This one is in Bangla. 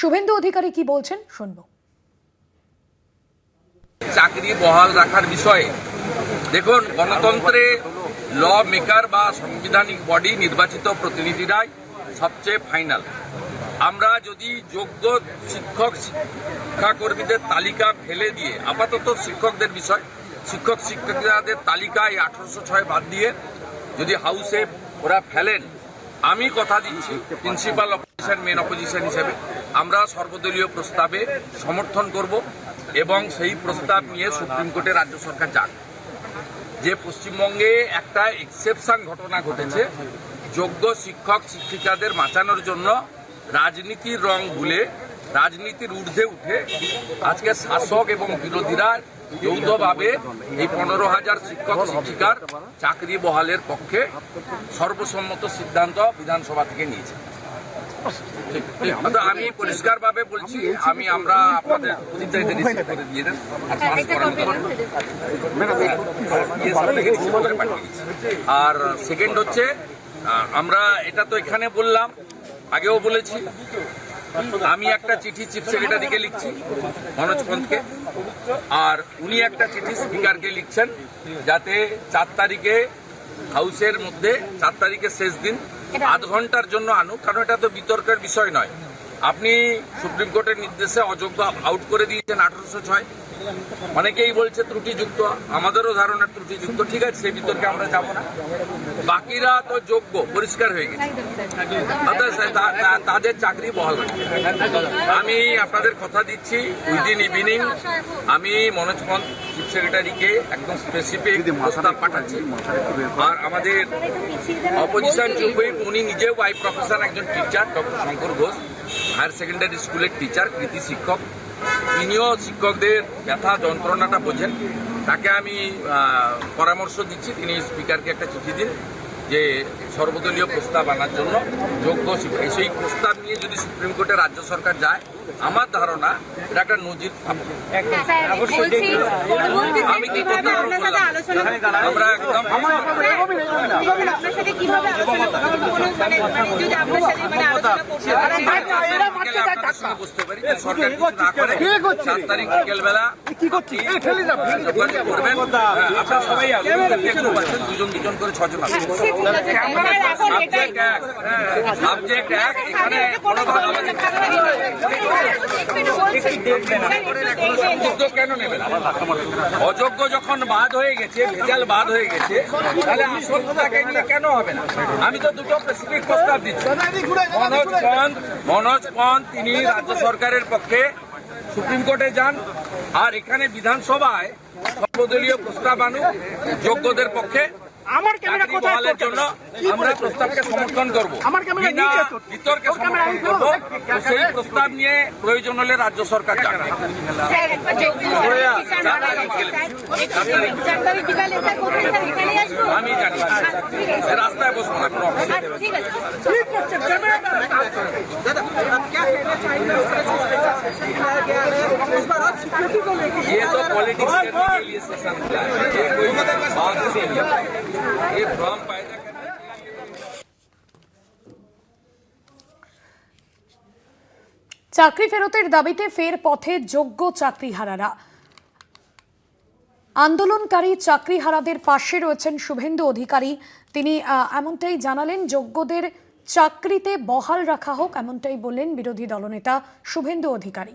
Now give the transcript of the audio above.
শুভেন্দু অধিকারী কি বলছেন, শুনব। চাকরি বহাল রাখার বিষয়ে দেখুন, গণতন্ত্রে ল মেকার বা সাংবিধানিক বডি নির্বাচিত প্রতিনিধিরাই সবচেয়ে ফাইনাল আমরা যদি যোগ্য শিক্ষক, শিক্ষাকর্মীদের তালিকা ফেলে দিয়ে, আপাতত শিক্ষকদের বিষয়, শিক্ষক, শিক্ষিকাদের তালিকায় আঠারোশো ছয় বাদ দিয়ে যদি হাউসে ওরা ফেলেন, আমি কথা দিচ্ছি প্রিন্সিপাল অপোজিশন মেন অপোজিশন হিসেবে। আমরা সর্বদলীয় প্রস্তাবে সমর্থন করব এবং সেই প্রস্তাব নিয়ে সুপ্রিম কোর্টে রাজ্য সরকার যাক। যে পশ্চিমবঙ্গে একটা এক্সেপশন ঘটনা ঘটেছে, যোগ্য শিক্ষক, শিক্ষিকাদের বাঁচানোর জন্য রাজনীতির রং ভুলে, রাজনীতির ঊর্ধ্বে উঠে আজকে শাসক এবং বিরোধীরা যৌথভাবে এই পনেরো হাজার শিক্ষক, শিক্ষিকার চাকরি বহালের পক্ষে সর্বসম্মত সিদ্ধান্ত বিধানসভা থেকে নিয়েছে। তো আমি পরিষ্কারভাবে বলছি আমি আমরা আপনাদের আর পাঠিয়ে দিচ্ছি। আর সেকেন্ড হচ্ছে আমরা এটা তো এখানে বললাম আগেও বলেছি আমি একটা চিঠি চিফ সেক্রেটারিকে লিখছি মনোজ পন্থকে। আর উনি একটা চিঠি স্পিকারকে লিখছেন যাতে চার তারিখে হাউসের মধ্যে চার তারিখে শেষ দিন আধ ঘণ্টার জন্য আনুক, কারণ এটা তো বিতর্কের বিষয় নয়। আপনি সুপ্রিম কোর্টের নির্দেশে অযোগ্য আউট করে দিয়েছেন আঠারোশো ছয়। অনেকেই বলছে ত্রুটিযুক্ত? আমাদেরও ধারণা ত্রুটিযুক্ত। ঠিক আছে সেই বিতর্কে আমরা যাব না। বাকিরা তো যোগ্য পরিষ্কার হয়ে গেছে। তাদের চাকরি বহাল। আমি আপনাদের কথা দিচ্ছি উইদিন ইভিনিং। আমি মনোজ পন্থ চিফ সেক্রেটারিকে একদম স্পেসিফিক প্রস্তাব পাঠাচ্ছি। আর আমাদের অপোজিশন হুইপ উনি নিজেও বাই প্রফেশন একজন teacher doctor Shankar Ghosh higher secondary স্কুলের টিচার কৃতি শিক্ষক। তিনিও শিক্ষকদের ব্যথা যন্ত্রণাটা বোঝেন। তাকে আমি পরামর্শ দিচ্ছি তিনি স্পিকারকে একটা চিঠি দিন যে সর্বদলীয় প্রস্তাব আনার জন্য যোগ্য শিক্ষক। সেই প্রস্তাব নিয়ে যদি সুপ্রিম কোর্টে রাজ্য সরকার যায় আমার ধারণা এটা একটা নজির পরবর্তী আমি কি করতে আমরা একদম হ্যাঁ, দুজন দুজন করে ছজন এক সাবজেক্ট এক এখানে অযোগ্য যখন বাদ হয়ে গেছে, ভেজাল বাদ হয়ে গেছে, তাহলে আসলটাকে নিয়ে কেন হবে না? আমি তো দুটো স্পেসিফিক প্রস্তাব দিচ্ছি। মনোজ পন্থ মনোজ পন্থ, তিনি রাজ্য সরকারের পক্ষে সুপ্রিম কোর্টে যান, আর এখানে বিধানসভায় সর্বদলীয় প্রস্তাব আনুক, যোগ্যদের পক্ষে। আমার ক্যামেরা কোথায় জন্য আমরা প্রস্তাবকে সমর্থন করব। আমার ক্যামেরা নিচে তো। বিতর্কে সমর্থন করব। সেই প্রস্তাব নিয়ে প্রয়োজন হলে রাজ্য সরকার আসব? আমি জানি। রাস্তায় বসবো না কোনো অসুবিধা নেই। আচ্ছা, ঠিক আছে। ये तो पॉलिटिक्स करने के लिए सेशन खुला है ये कोई बात नहीं है ये भ्रम पैदा करने চাকরি ফেরতের দাবিতে ফের পথে যোগ্য চাকরিহারারা আন্দোলনকারী চাকরিহারাদের পাশে রয়েছেন শুভেন্দু অধিকারী তিনি আহ, এমনটাই জানালেন যোগ্যদের চাকরিতে বহাল রাখা হোক এমনটাই বললেন বিরোধী দলনেতা শুভেন্দু অধিকারী।